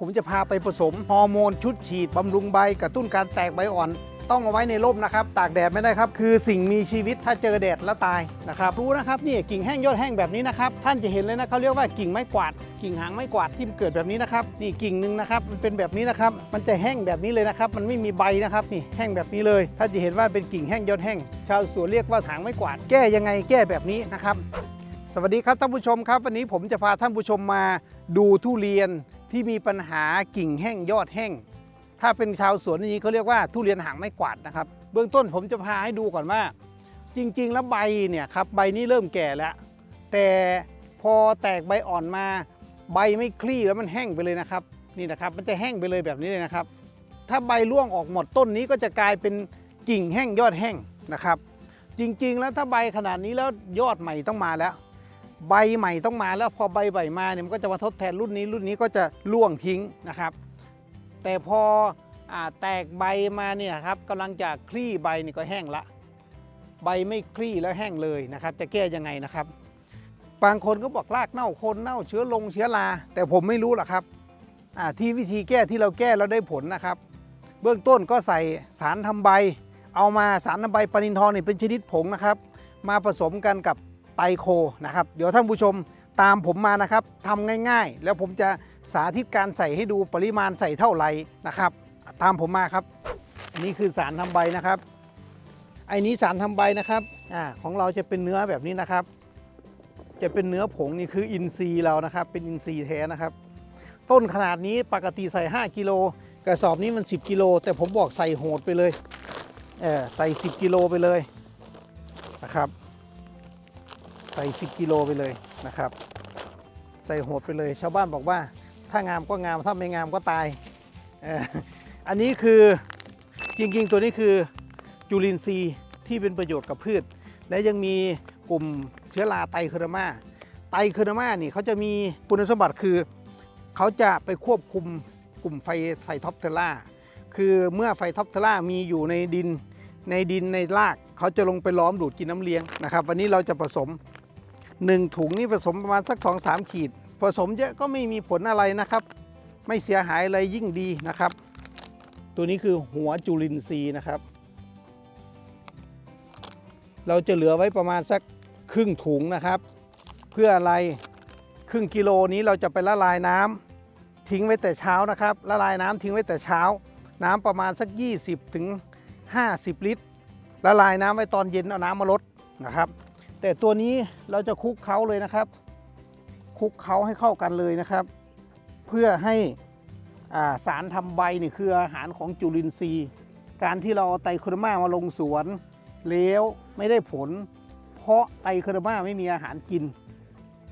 ผมจะพาไปผสมฮอร์โมนชุดฉีดบำรุงใบกระตุ้นการแตกใบอ่อน ต้องเอาไว้ในร่มนะครับ ตากแดดไม่ได้ครับ คือสิ่งมีชีวิตถ้าเจอแดดแล้วตายนะครับ รู้นะครับนี่กิ่งแห้งยอดแห้งแบบนี้นะครับ ท่านจะเห็นเลยนะเขาเรียกว่ากิ่งไม้กวาด กิ่งหางไม้กวาดที่เกิดแบบนี้นะครับ นี่กิ่งหนึ่งนะครับ มันเป็นแบบนี้นะครับ มันจะแห้งแบบนี้เลยนะครับ มันไม่มีใบนะครับนี่แห้งแบบนี้เลยถ้านจะเห็นว่าเป็นกิ่งแห้งยอดแห้ง ชาวสวนเรียกว่าหางไม้กวาด แก้ยังไงแก้แบบนี้นะครับ สวัสดีครับท่านผู้ชมครับ วันนี้ผมจะพาท่านผู้ชมมาดูทุเรียน ที่มีปัญหากิ่งแห้งยอดแห้ง ถ้าเป็นชาวสวนนี้เขาเรียกว่าทุเรียนหางไม้กวาดนะครับ เบื้องต้นผมจะพาให้ดูก่อนว่า จริง ๆ แล้วใบเนี่ยครับใบนี้เริ่มแก่แล้ว แต่พอแตกใบอ่อนมา ใบไม่คลี่แล้วมันแห้งไปเลยนะครับ นี่นะครับมันจะแห้งไปเลยแบบนี้เลยนะครับ ถ้าใบร่วงออกหมดต้นนี้ก็จะกลายเป็นกิ่งแห้งยอดแห้งนะครับ จริง ๆ แล้วถ้าใบขนาดนี้แล้วยอดใหม่ต้องมาแล้ว ใบใหม่ต้องมาแล้วพอใบใหม่มาเนี่ยมันก็จะมาทดแทนรุ่นนี้รุ่นนี้ก็จะร่วงทิ้งนะครับ แต่พออแตกใบมาเนี่ยครับกำลังจะคลี่ใบนี่ก็แห้งละ ใบไม่คลี่แล้วแห้งเลยนะครับ จะแก้ยังไงนะครับบางคนก็บอกรากเน่าคนเน่าเชื้อลงเชื้อรา แต่ผมไม่รู้หรอกครับที่วิธีแก้ที่เราแก้แล้วได้ผลนะครับ เบื้องต้นก็ใส่สารทำใบ เอามาสารทำใบปนินทองนี่เป็นชนิดผงนะครับ มาผสมกันกับ ไตโคนะครับเดี๋ยวท่านผู้ชมตามผมมานะครับทำง่ายๆ แล้วผมจะสาธิตการใส่ให้ดูปริมาณใส่เท่าไหร่นะครับ ตามผมมาครับนนี้คือสารทำใบนะครับไอ้นี้สารทำใบนะครับอ่าของเราจะเป็นเนื้อแบบนี้นะครับ จะเป็นเนื้อผงนี่คืออินทรีย์เรานะครับ เป็นอินทรีย์แท้นะครับ ต้นขนาดนี้ปกติใส่ 5กิโลกระสอบนี้มัน 10กิโลแต่ผมบอกใส่โหดไปเลยเออใส่ 10กิโลไปเลยนะครับ ใส่ 10 กิโลไปเลยนะครับ ใส่โหดไปเลย ชาวบ้านบอกว่า ถ้างามก็งามถ้าไม่งามก็ตายอันนี้คือจริงๆตัวนี้คือจุลินทรีย์ที่เป็นประโยชน์กับพืช และยังมีกลุ่มเชื้อราไตคเดอร์มาไตคเดอร์มานี่เขาจะมีคุณสมบัติคือ เขาจะไปควบคุมกลุ่มไฟไฟท็อปเทอร่าคือเมื่อไฟท็อปเทอร่ามีอยู่ในดินในดินในรากเขาจะลงไปล้อมดูดกินน้ำเลี้ยงนะครับ วันนี้เราจะผสม 1 ถุงนี่ผสมประมาณสัก 2-3 ขีด ผสมเยอะก็ไม่มีผลอะไรนะครับ ไม่เสียหายอะไรยิ่งดีนะครับ ตัวนี้คือหัวจุลินทรีย์นะครับ เราจะเหลือไว้ประมาณสักครึ่งถุงนะครับ เพื่ออะไรครึ่งกิโลนี้เราจะไปละลายน้ำทิ้งไว้แต่เช้านะครับ ละลายน้ำทิ้งไว้แต่เช้า น้ำประมาณสัก 20ถึง50 ลิตรละลายน้ำไว้ตอนเย็นเอาน้ำมาลดนะครับ แต่ตัวนี้เราจะคลุกเคล้าเลยนะครับคลุกเคล้าให้เข้ากันเลยนะครับ เพื่อให้าสารทำใบนี่คืออาหารของจุลินทรีย์ การที่เราเอาไตรโคเดอร์มามาลงสวนแล้วไม่ได้ผล เพราะไตรโคเดอร์มาไม่มีอาหารกิน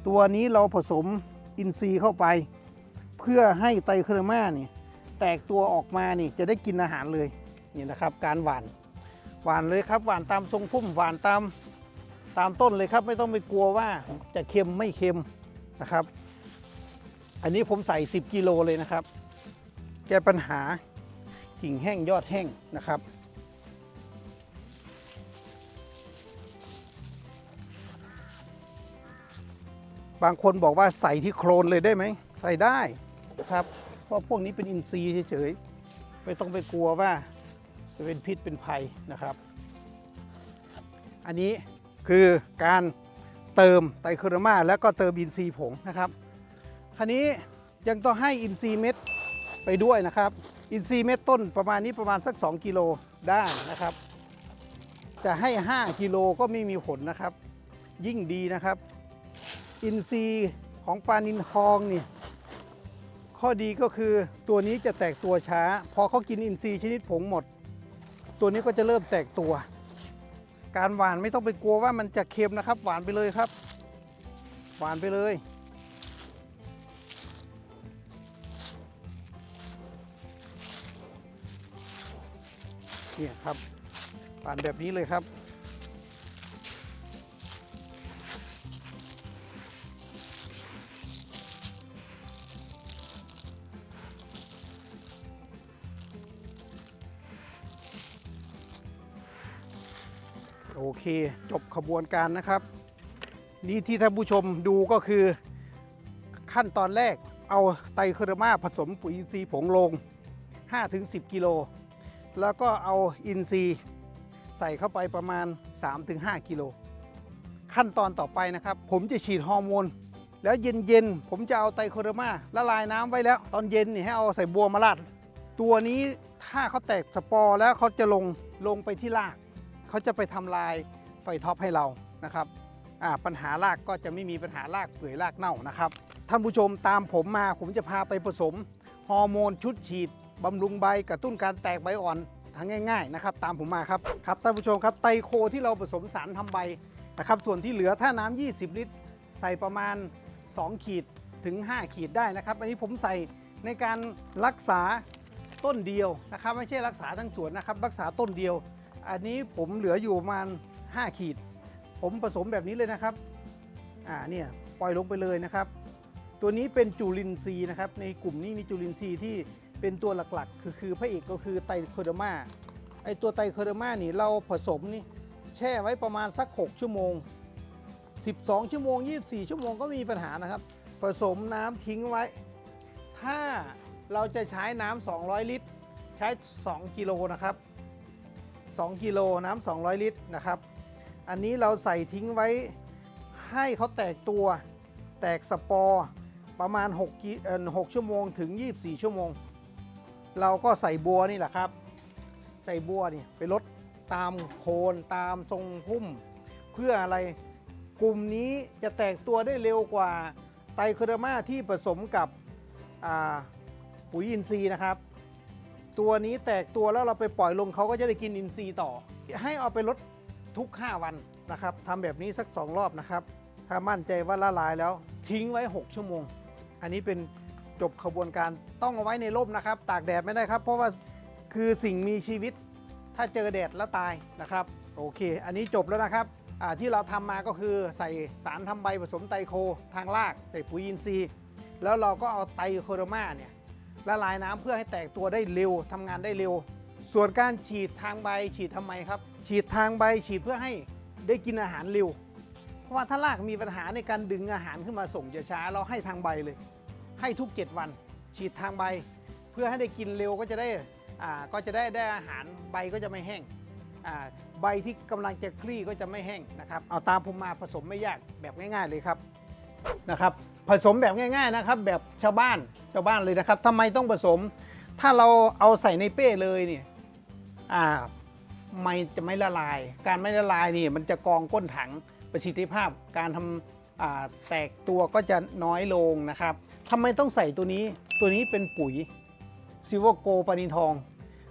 ตัวนี้เราผสมอินทรีย์เข้าไป เพื่อให้ไตรโคเดอร์มานี่แตกตัวออกมานี่จะได้กินอาหารเลยนี่นะครับ การหว่านหว่านเลยครับหว่านตามทรงพุ่มหว่านตาม ตามต้นเลยครับ ไม่ต้องไปกลัวว่าจะเค็มไม่เค็มนะครับ อันนี้ผมใส่ 10 กิโลเลยนะครับ แก้ปัญหากิ่งแห้งยอดแห้งนะครับ บางคนบอกว่าใส่ที่โครนเลยได้ไหม ใส่ได้นะครับเพราะพวกนี้เป็นอินทรีย์เฉยๆ ไม่ต้องไปกลัวว่าจะเป็นพิษเป็นภัยนะครับ อันนี้ คือการเติมไตรโคเดอร์มาแล้วก็เติมอินทรีย์ผงนะครับคราวนี้ยังต้องให้อินทรีย์เม็ดไปด้วยนะครับ อินทรีย์เม็ดต้นประมาณนี้ประมาณสัก 2 กิโลได้นะครับ จะให้ 5 กิโลก็ไม่มีผลนะครับ ยิ่งดีนะครับ อินทรีย์ของปลานินทองเนี่ยข้อดีก็คือตัวนี้จะแตกตัวช้า พอเขากินอินทรีย์ชนิดผงหมด ตัวนี้ก็จะเริ่มแตกตัว การหวานไม่ต้องไปกลัวว่ามันจะเค็มนะครับ หวานไปเลยครับ หวานไปเลยเนี่ยครับหวานแบบนี้เลยครับ โอเคจบขบวนการนะครับ นี่ที่ท่านผู้ชมดูก็คือขั้นตอนแรกเอาไตรโคเดอร์มาผสมปุ๋ยอินทรีย์ผงลง 5-10 กิโล แล้วก็เอาอินทรีย์ใส่เข้าไปประมาณ 3-5 กิโล ขั้นตอนต่อไปนะครับ ผมจะฉีดฮอร์โมน แล้วเย็นๆ ผมจะเอาไตรโคเดอร์มาละลายน้ำไว้แล้ว ตอนเย็นนี่ให้เอาใส่บัวมาราดตัวนี้ถ้าเขาแตกสปอร์แล้วเขาจะลงลงไปที่ราก เขาจะไปทำลายไฟท็อปให้เรานะครับปัญหารากก็จะไม่มีปัญหารากเปื่อยรากเน่านะครับ ท่านผู้ชมตามผมมาผมจะพาไปผสมฮอร์โมนชุดฉีดบำรุงใบกระตุ้นการแตกใบอ่อนทางง่ายๆนะครับตามผมมาครับครับท่านผู้ชมครับไตรโคที่เราผสมสารทำใบนะครับส่วนที่เหลือถ้าน้ำ20 ลิตร ใส่ประมาณ 2 ขีดถึง 5 ขีดได้นะครับ อันนี้ผมใส่ในการรักษาต้นเดียวนะครับ ไม่ใช่รักษาทั้งสวนนะครับ รักษาต้นเดียว อันนี้ผมเหลืออยู่ประมาณ 5 ขีด ผมผสมแบบนี้เลยนะครับ อ่าเนี่ยปล่อยลงไปเลยนะครับ ตัวนี้เป็นจุลินทรีย์นะครับ ในกลุ่มนี้มีจุลินทรีย์ที่เป็นตัวหลักๆ คือคือพระเอกก็คือไตรโคเดอร์มาไอตัวไตรโคเดอร์มานี่เราผสมนี่แช่ไว้ประมาณสัก 6 ชั่วโมง 12 ชั่วโมง 24 ชั่วโมงก็ม่มีปัญหานะครับ ผสมน้ำทิ้งไว้ ถ้าเราจะใช้น้ำ200 ลิตร ใช้ 2 กิโลนะครับ 2กิโลน้ำ200 ลิตรนะครับ อันนี้เราใส่ทิ้งไว้ให้เขาแตกตัว แตกสปอร์ประมาณ6กิเอ6ชั่วโมงถึง 24 ชั่วโมง เราก็ใส่บัวนี่แหละครับ ใส่บัวนี่ไปลดตามโคนตามทรงพุ่ม เพื่ออะไรกลุ่มนี้จะแตกตัวได้เร็วกว่าไตรโคเดอร์มาที่ผสมกับปุ๋ยอินทรีย์นะครับ ตัวนี้แตกตัวแล้วเราไปปล่อยลงเขาก็จะได้กินอินทรีย์ต่อ ให้เอาไปลดทุก 5 วันนะครับทำแบบนี้สัก 2 รอบนะครับ ถ้ามั่นใจว่าละลายแล้ว ทิ้งไว้ 6 ชั่วโมง อันนี้เป็นจบขบวนการต้องเอาไว้ในร่มนะครับ ตากแดดไม่ได้ครับ เพราะว่าคือสิ่งมีชีวิต ถ้าเจอแดดแล้วตายนะครับ โอเค อันนี้จบแล้วนะครับที่เราทำมาก็คือใส่สารทำใบผสมไตรโคทางรากใส่ปุ๋ยอินทรีย์ แล้วเราก็เอาไตรโครมาเนี่ย ละลายน้ำเพื่อให้แตกตัวได้เร็วทำงานได้เร็ว ส่วนการฉีดทางใบฉีดทำไมครับ ฉีดทางใบฉีดเพื่อให้ได้กินอาหารเร็ว เพราะว่าถ้ารากมีปัญหาในการดึงอาหารขึ้นมาส่งจะช้า เราให้ทางใบเลย ให้ทุก 7 วัน ฉีดทางใบ เพื่อให้ได้กินเร็วก็จะได้อ่าก็จะได้ได้อาหารใบก็จะไม่แห้งอ่าใบที่กำลังจะคลี่ก็จะไม่แห้งนะครับ เอาตามผมมาผสมไม่ยากแบบง่าย ๆเลยครับนะครับ ผสมแบบง่าย ๆนะครับ แบบชาวบ้านชาวบ้านเลยนะครับทำไมต้องผสม ถ้าเราเอาใส่ในเป้เลยเนี่ยอ่าไม่จะไม่ละลาย การไม่ละลายนี่มันจะกองก้นถังประสิทธิภาพ การทำอ่าแตกตัวก็จะน้อยลงนะครับทำไมต้องใส่ตัวนี้ตัวนี้เป็นปุ๋ยซิวโกปานินทอง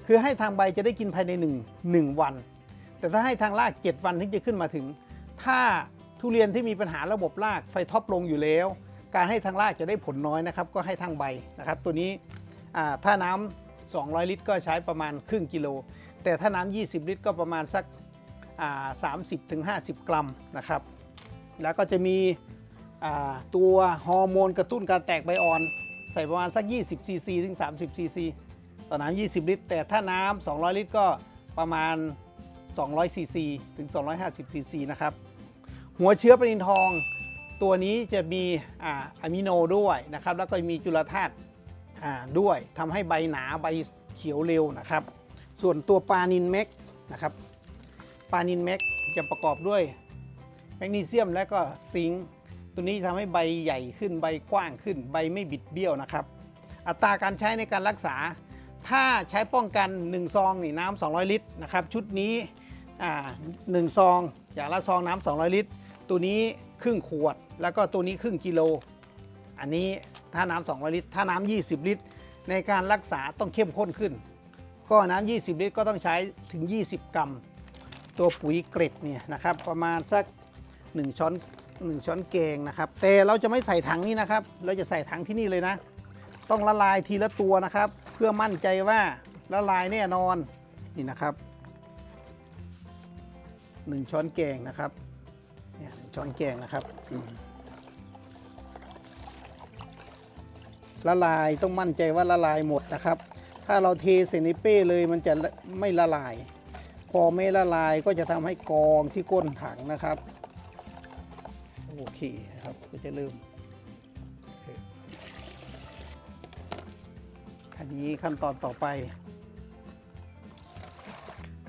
คือให้ทางใบจะได้กินภายใน1 1วัน แต่ถ้าให้ทางราก 7 วันถึงจะขึ้นมาถึง ถ้าทุเรียนที่มีปัญหาระบบรากไฟท็อปลงอยู่แล้ว การให้ทางรากจะได้ผลน้อยนะครับ ก็ให้ทางใบนะครับ ตัวนี้ถ้าน้ำ200 ลิตร ก็ใช้ประมาณครึ่งกิโล แต่ถ้าน้ำ20 ลิตร ก็ประมาณสัก30-50 กรัมนะครับ แล้วก็จะมีตัวฮอร์โมนกระตุ้นการแตกใบอ่อน ใส่ประมาณสัก 20 ซีซีถึง 30 ซีซีต่อน้ำ 20 ลิตร แต่ถ้าน้ำ 200 ลิตร ก็ประมาณ 200 ซีซีถึง 250 ซีซีนะครับ หัวเชื้อปนินทอง ตัวนี้จะมีอ่าอะมิโนด้วยนะครับแล้วก็มีจุลธาตุด้วยทำให้ใบหนาใบเขียวเร็วนะครับ ส่วนตัวปานินแม็กนะครับปานินแม็กจะประกอบด้วยแมกนีเซียมและก็ซิงค์ตัวนี้ทำให้ใบใหญ่ขึ้นใบกว้างขึ้น ใบไม่บิดเบี้ยวนะครับ อัตราการใช้ในการรักษา ถ้าใช้ป้องกัน 1 ซองนี่น้ำ200 ลิตรนะครับ ชุดนี้หนึ่งซองอย่างละซองน้ำ200 ลิตร ตัวนี้ ครึ่งขวด แล้วก็ตัวนี้ครึ่งกิโล อันนี้ถ้าน้ำ200ลิตร ถ้าน้ำ20 ลิตร ในการรักษาต้องเข้มข้นขึ้น ก็น้ำ20 ลิตรก็ต้องใช้ถึง 20 กรัม ตัวปุ๋ยเกร็ดเนี่ยนะครับประมาณสัก 1 ช้อน1ช้อนแกงนะครับ แต่เราจะไม่ใส่ถังนี้นะครับ เราจะใส่ถังที่นี่เลยนะ ต้องละลายทีละตัวนะครับ เพื่อมั่นใจว่าละลายแน่นอนนี่นะครับ 1 ช้อนแกงนะครับ ช้อนแกงนะครับละลายต้องมั่นใจว่าละลายหมดนะครับ ถ้าเราเทใส่ในเป้เลยมันจะไม่ละลาย พอไม่ละลายก็จะทำให้กองที่ก้นถังนะครับโอเคครับก็จะเริ่มอันนี้ขั้นตอนต่อไป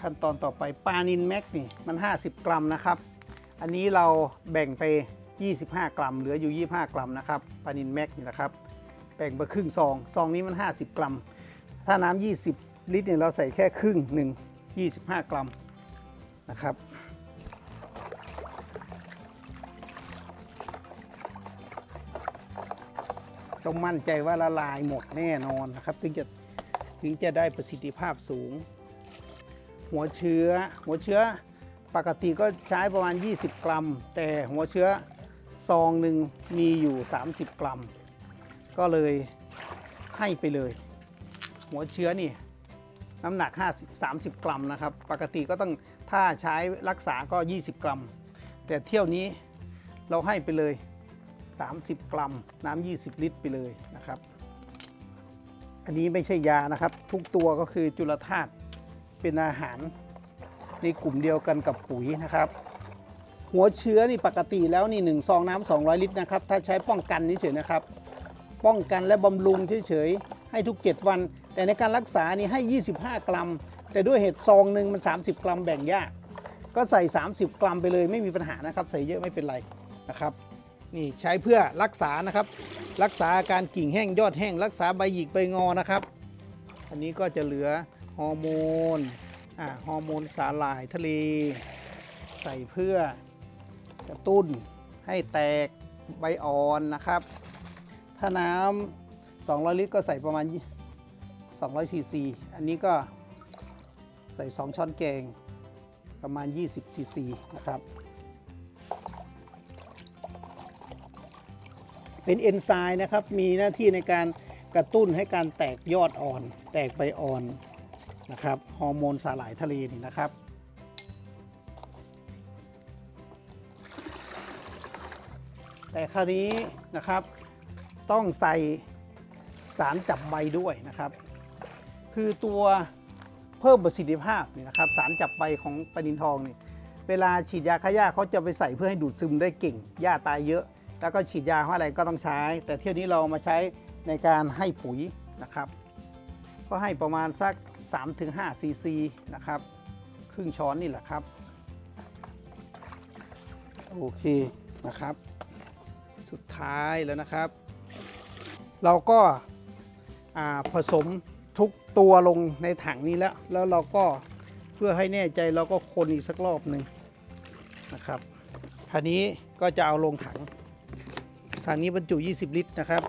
ขั้นตอนต่อไปปลานินแม็กนี่มัน 50 กรัมนะครับ อันนี้เราแบ่งไป 25 กรัม เหลืออยู่ 25 กรัมนะครับปานินแม็กนี่นะครับ แบ่งไปครึ่งซอง ซองนี้มัน 50 กรัม ถ้าน้ำ20 ลิตรเนี่ยเราใส่แค่ครึ่งหนึ่ง25 กรัมนะครับต้องมั่นใจว่าละลายหมดแน่นอนนะครับ ถึงจะถึงจะได้ประสิทธิภาพสูง หัวเชื้อหัวเชื้อ ปกติก็ใช้ประมาณ 20 กรัม แต่หัวเชื้อซองหนึ่งมีอยู่ 30 กรัม ก็เลยให้ไปเลย หัวเชื้อนี่น้ำหนัก 50 30 กรัมนะครับ ปกติก็ต้องถ้าใช้รักษาก็ 20 กรัม แต่เที่ยวนี้เราให้ไปเลย 30 กรัม น้ำ20 ลิตรไปเลยนะครับ อันนี้ไม่ใช่ยานะครับ ทุกตัวก็คือจุลธาตุเป็นอาหาร ในกลุ่มเดียวกันกับปุ๋ยนะครับ หัวเชื้อนี่ปกติแล้วนี่หนึ่งซองน้ำ200 ลิตรนะครับ ถ้าใช้ป้องกันเฉยๆนะครับ ป้องกันและบำรุงเฉยๆให้ทุก 7 วัน แต่ในการรักษานี่ให้ 25 กรัม แต่ด้วยเหตุซองหนึ่งมัน 30 กรัมแบ่งยาก ก็ใส่ 30 กรัมไปเลยไม่มีปัญหานะครับ ใส่เยอะไม่เป็นไรนะครับนี่ใช้เพื่อรักษานะครับ รักษาอาการกิ่งแห้งยอดแห้ง รักษาใบหยิกใบงอนะครับ อันนี้ก็จะเหลือฮอร์โมน ฮอร์โมนสาหร่ายทะเล ใส่เพื่อกระตุ้นให้แตกใบอ่อนนะครับ ถ้าน้ำ200 ลิตรก็ใส่ประมาณ 200ซีซี อันนี้ก็ใส่ 2 ช้อนแกงประมาณ 20ซีซีนะครับ เป็นเอนไซม์นะครับ มีหน้าที่ในการกระตุ้นให้การแตกยอดอ่อน แตกใบอ่อน นะครับฮอร์โมนสาหร่ายทะเลนี่นะครับ แต่คราวนี้นะครับต้องใส่สารจับใบด้วยนะครับ คือตัวเพิ่มประสิทธิภาพนี่นะครับ สารจับใบของปลานินทองนี่เวลาฉีดยาฆ่าหญ้าเขาจะไปใส่เพื่อให้ดูดซึมได้เก่งหญ้าตายเยอะ แล้วก็ฉีดยาอะไรก็ต้องใช้ แต่เที่ยวนี้เรามาใช้ในการให้ปุ๋ยนะครับ ก็ให้ประมาณสัก 3-5ซีซีนะครับ ครึ่งช้อนนี่แหละครับ โอเคนะครับ สุดท้ายแล้วนะครับ เราก็ผสมทุกตัวลงในถังนี้แล้ว แล้วเราก็เพื่อให้แน่ใจเราก็คนอีกสักรอบหนึ่งนะครับคราวนี้ก็จะเอาลงถังถังนี้บรรจุ 20 ลิตรนะครับ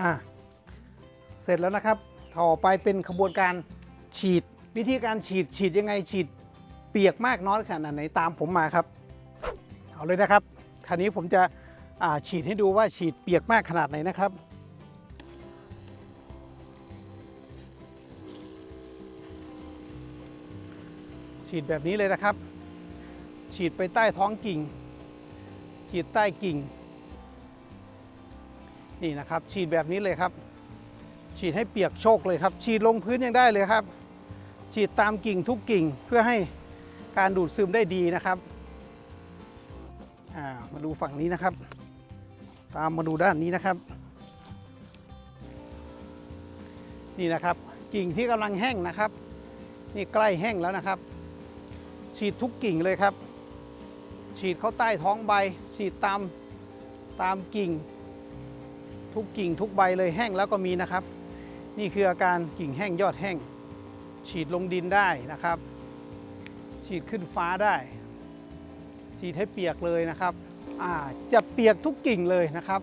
อะเสร็จแล้วนะครับ ต่อไปเป็นขบวนการฉีด วิธีการฉีดฉีดยังไงฉีด เปียกมากน้อยขนาดไหนตามผมมาครับ เอาเลยนะครับคราวนี้ผมจะฉีดให้ดูว่าฉีดเปียกมากขนาดไหนนะครับฉีดแบบนี้เลยนะครับ ฉีดไปใต้ท้องกิ่ง ฉีดใต้กิ่ง นี่นะครับ ฉีดแบบนี้เลยครับ ฉีดให้เปียกโชกเลยครับ ฉีดลงพื้นยังได้เลยครับ ฉีดตามกิ่งทุกกิ่งเพื่อให้การดูดซึมได้ดีนะครับามาดูฝั่งนี้นะครับ ตามมาดูด้านนี้นะครับ นี่นะครับกิ่งที่กำลังแห้งนะครับ นี่ใกล้แห้งแล้วนะครับ ฉีดทุกกิ่งเลยครับ ฉีดเข้าใต้ท้องใบ ฉีดตามตามกิ่ง ทุกกิ่งทุกใบเลยแห้งแล้วก็มีนะครับ นี่คืออาการกิ่งแห้งยอดแห้ง ฉีดลงดินได้นะครับ ฉีดขึ้นฟ้าได้ ฉีดให้เปียกเลยนะครับจะเปียกทุกกิ่งเลยนะครับ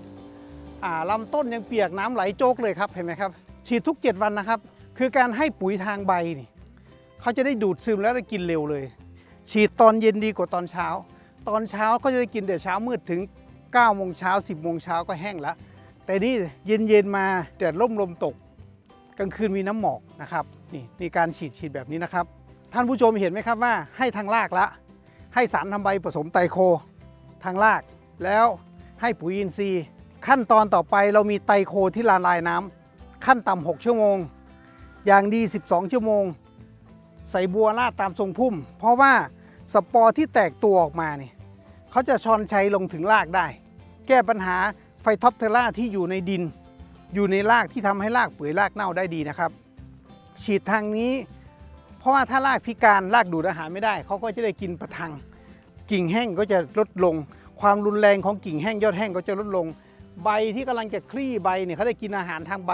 ลำต้นยังเปียกน้ำไหลโจกเลยครับเห็นไหมครับ ฉีดทุก 7 วันนะครับ คือการให้ปุ๋ยทางใบนี่เขาจะได้ดูดซึมแล้วได้กินเร็วเลย ฉีดตอนเย็นดีกว่าตอนเช้า ตอนเช้าก็จะได้กินแต่เช้ามืดถึง9โมงเช้า10โมงเช้าก็แห้งแล้ว แต่นี่เย็นเย็นๆมาแดดร่มลมตก กลางคืนมีน้ำหมอกนะครับนี่นี่การฉีดฉีดแบบนี้นะครับ ท่านผู้ชมเห็นไหมครับว่าให้ทางรากละ ให้สารทำใบผสมไตรโคทางราก แล้วให้ปุ๋ยอินทรีย์ ขั้นตอนต่อไปเรามีไตรโคที่ละลายน้ำขั้นต่ำ6ชั่วโมง อย่างดี 12 ชั่วโมง ใส่บัวลาดตามทรงพุ่ม เพราะว่าสปอร์ที่แตกตัวออกมาเนี่ยเขาจะชอนชัยลงถึงรากได้ แก้ปัญหา ไฟท็อปเทอร่าที่อยู่ในดิน อยู่ในรากที่ทำให้รากเปื่อยรากเน่าได้ดีนะครับ ฉีดทางนี้ เพราะว่าถ้ารากพิการรากดูดอาหารไม่ได้เขาก็จะได้กินประทัง กิ่งแห้งก็จะลดลง ความรุนแรงของกิ่งแห้งยอดแห้งก็จะลดลง ใบที่กำลังจะคลี่ใบเนี่ยเขาได้กินอาหารทางใบ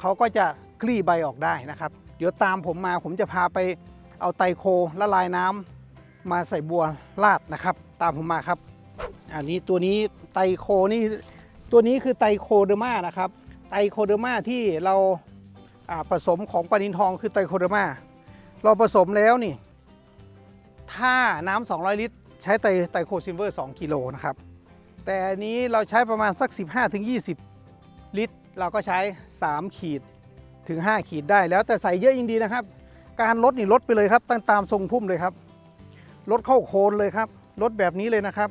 เขาก็จะคลี่ใบออกได้นะครับ เดี๋ยวตามผมมาผมจะพาไปเอาไตรโคละลายน้ำมาใส่บัวลาดนะครับ ตามผมมาครับ อันนี้ตัวนี้ไตรโคนี่ ตัวนี้คือไตรโคเดอร์มานะครับ ไตรโคเดอร์มาที่เราผสมของปลานินทองคือไตรโคเดอร์มา เราผสมแล้วนี่ ถ้าน้ำ200 ลิตร ใช้ไตรไตรโคซิลเวอร์ 2 กิโลนะครับ แต่อันนี้เราใช้ประมาณสัก 15-20 ลิตร เราก็ใช้ 3 ขีดถึง 5 ขีดได้แล้วแต่ใส่เยอะยิ่งดีนะครับ การลดนี่ลดไปเลยครับตั้งตามทรงพุ่มเลยครับลดเข้าโคนเลยครับลดแบบนี้เลยนะครับ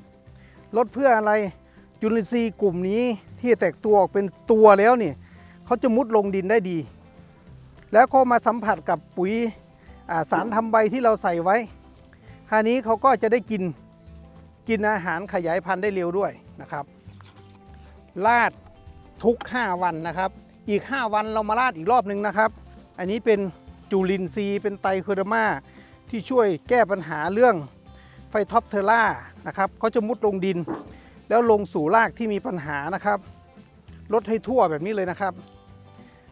ลดเพื่ออะไร จุลินทรีย์กลุ่มนี้ที่แตกตัวออกเป็นตัวแล้วนี่เขาจะมุดลงดินได้ดี แล้วก็มาสัมผัสกับปุ๋ยาสารทำใบที่เราใส่ไว้คราวนี้เขาก็จะได้กินกินอาหารขยายพันธุ์ได้เร็วด้วยนะครับลาดทุก 5 วันนะครับ อีก 5 วันเรามาลาดอีกรอบหนึ่งนะครับ อันนี้เป็นจุลินทรีย์เป็นไตรโคเดมาที่ช่วยแก้ปัญหาเรื่องไฟท็อปเทอร่านะครับเขาจะมุดลงดิน แล้วลงสู่รากที่มีปัญหานะครับ ลดให้ทั่วแบบนี้เลยนะครับ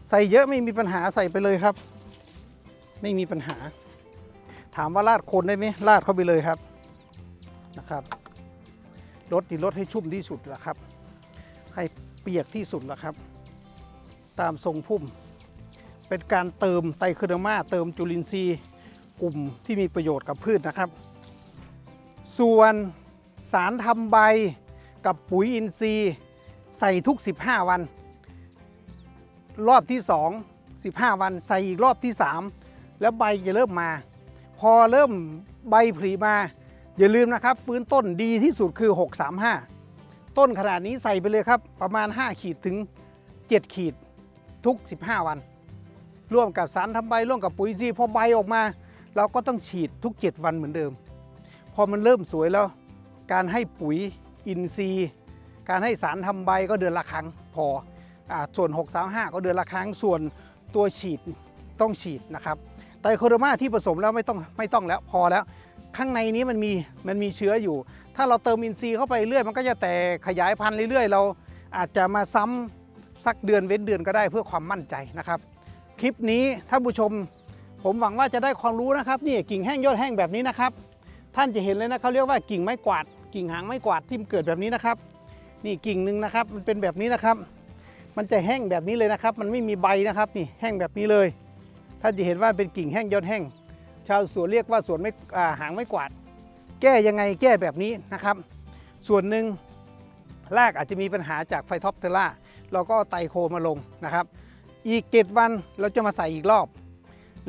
ใส่เยอะไม่มีปัญหาใส่ไปเลยครับ ไม่มีปัญหา ถามว่าลาดคนได้ไหมลาดเข้าไปเลยครับนะครับลดนี่ลดให้ชุ่มที่สุดละครับ ให้เปียกที่สุดละครับ ตามทรงพุ่ม เป็นการเติมไตรคเดมาเติมจุลินทรีย์กลุ่มที่มีประโยชน์กับพืชนะครับ ส่วนสารทำใบ กับปุ๋ยอินทรีย์ใส่ทุก 15 วัน รอบที่ 2 15 วัน ใส่อีกรอบที่ 3 แล้วใบจะเริ่มมา พอเริ่มใบผลิมา อย่าลืมนะครับ ฟื้นต้นดีที่สุดคือ 635 ต้นขนาดนี้ใส่ไปเลยครับประมาณ 5 ขีดถึง 7 ขีดทุก 15 วัน ร่วมกับสารทำใบร่วมกับปุ๋ยอินทรีพอใบออกมา เราก็ต้องฉีดทุก 7 วันเหมือนเดิม พอมันเริ่มสวยแล้ว การให้ปุ๋ย อินทรีการให้สารทำใบก็เดือนละครั้งพออส่วน 635 ก็เดือนละครั้งส่วนตัวฉีดต้องฉีดนะครับไตรโคเดอร์มาที่ผสมแล้วไม่ต้องไม่ต้องแล้วพอแล้ว ข้างในนี้มันมีมันมีเชื้ออยู่ ถ้าเราเติมอินทรีย์เข้าไปเรื่อยมันก็จะแต่ขยายพันธุ์เรื่อยๆ เราอาจจะมาซ้ำสักเดือนเว้นเดือนก็ได้เพื่อความมั่นใจนะครับ คลิปนี้ท่านผู้ชม ผมหวังว่าจะได้ความรู้นะครับนี่กิ่งแห้งยอดแห้งแบบนี้นะครับ ท่านจะเห็นเลยนะเขาเรียกว่ากิ่งไม้กวาด กิ่งหางไม้กวาดที่มันเกิดแบบนี้นะครับ นี่กิ่งหนึ่งนะครับ มันเป็นแบบนี้นะครับ มันจะแห้งแบบนี้เลยนะครับ มันไม่มีใบนะครับนี่แห้งแบบนี้เลยท่านจะเห็นว่าเป็นกิ่งแห้งยอดแห้ง ชาวสวนเรียกว่าสวนไม่หางไม้กวาด แก้ยังไงแก้แบบนี้นะครับ ส่วนหนึ่งรากอาจจะมีปัญหาจากไฟท็อปเทอร่าเราก็เอาไตรโคมาลงนะครับ อีก7วันเราจะมาใส่อีกรอบ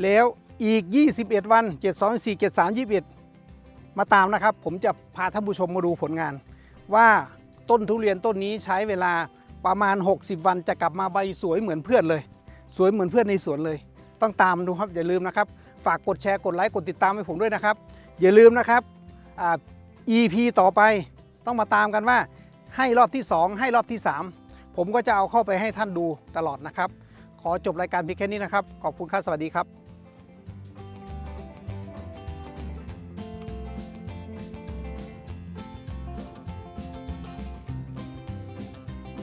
แล้วอีก 21 วัน 7 2 4 7 3 21 มาตามนะครับ ผมจะพาท่านผู้ชมมาดูผลงาน ว่าต้นทุเรียนต้นนี้ใช้เวลาประมาณ 60 วันจะกลับมาใบสวยเหมือนเพื่อนเลย สวยเหมือนเพื่อนในสวนเลย ต้องตามดูครับอย่าลืมนะครับ ฝากกดแชร์กดไลค์กดติดตามให้ผมด้วยนะครับ อย่าลืมนะครับอ่า EP ต่อไปต้องมาตามกันว่าให้รอบที่ 2 ให้รอบที่ 3 ผมก็จะเอาเข้าไปให้ท่านดูตลอดนะครับ ขอจบรายการเพียงแค่นี้นะครับ ขอบคุณครับสวัสดีครับ